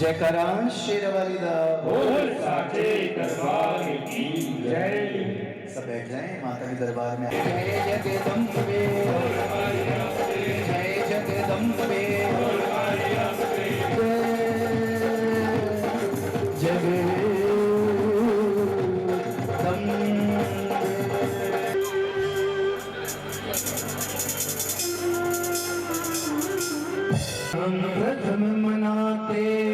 જયકારા શેરવાલી દા बोल साचे दरबार की जय सब बैठ जाएं माता के दरबार में जय जगदम्बे પ્રથમ મનાતે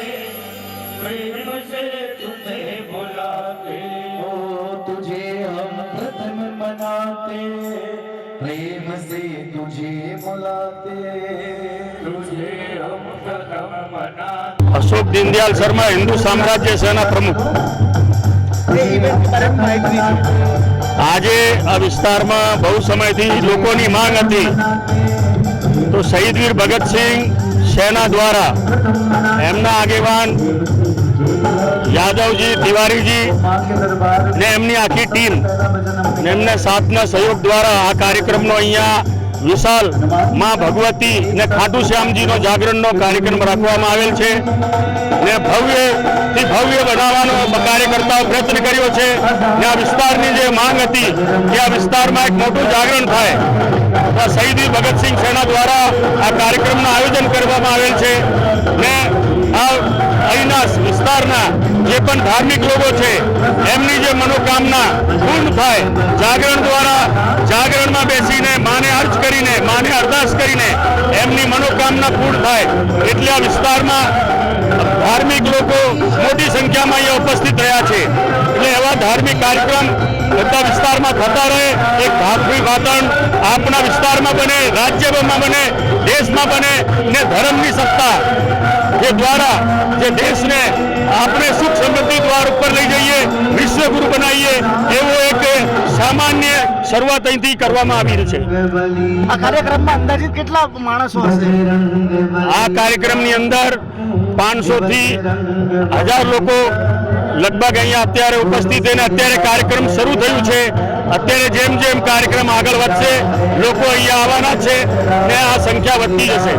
प्रेम से तुझे बुलाते ओ तुझे हम प्रथम मनाते प्रेम से तुझे बुलाते तुझे हम कदम बनाते અશોક દીનદયાલ શર્મા હિન્દુ સામ્રાજ્ય સેના પ્રમુખ આજે આ વિસ્તારમાં બહુ સમયથી લોકોની માંગ હતી તો શહીદવીર ભગતસિંહ સેના દ્વારા? એમના આગેવાન યાદવજી, તિવારીજી ને એમની આખી ટીમ ને એમના સાથના સહયોગ દ્વારા આ કાર્યક્રમનો અહીંયા વિશાલમાં ભગવતી ને ખાટુ શ્યામજીનો જાગરણનો કાર્યક્રમ રાખવામાં આવેલ છે ને ભવ્યથી ભવ્ય બનાવવાનો કાર્યકર્તાઓ પ્રયત્ન કર્યો છે ને આ વિસ્તારની જે માંગ હતી કે આ વિસ્તારમાં એક મોટું જાગરણ થાય શહીદી ભગતસિંહ સેના દ્વારા આ કાર્યક્રમનું આયોજન કરવામાં આવેલ છે ને આ અહીંના વિસ્તારના જે પણ ધાર્મિક લોકો છે, એમની જે મનોકામના પૂર્ણ થાય, જાગરણ દ્વારા જાગરણમાં બેસીને માને અર્જ કરીને માને અરદાસ કરીને એમની મનોકામના પૂર્ણ થાય એટલે આ વિસ્તારમાં ધાર્મિક લોકો મોટી સંખ્યામાં અહીંયા ઉપસ્થિત રહ્યા છે. એટલે એવા ધાર્મિક કાર્યક્રમ બધા વિસ્તારમાં થતા રહે, એક ધાર્મિક વાતાવરણ આપણા વિસ્તારમાં બને રાજ્યમાં બને, દેશમાં બને ને ધર્મની સત્તા જે દ્વારા જે દેશને આપણે સુખ દ્વાર ઉપર લઈ જઈએ વિશ્વગુરુ બનાવીએ એવો એક સામાન્ય શરૂઆત અહીંથી કરવામાં આવી છે. આ કાર્યક્રમમાં અંદાજિત કેટલા માણસો હશે? આ કાર્યક્રમની અંદર પાંચસો થી હજાર લોકો લગભગ અહીંયા અત્યારે ઉપસ્થિત થઈને અત્યારે કાર્યક્રમ શરૂ થયું છે. અત્યારે જેમ જેમ કાર્યક્રમ આગળ વધશે લોકો અહીંયા આવવાના છે ને આ સંખ્યા વધતી જશે.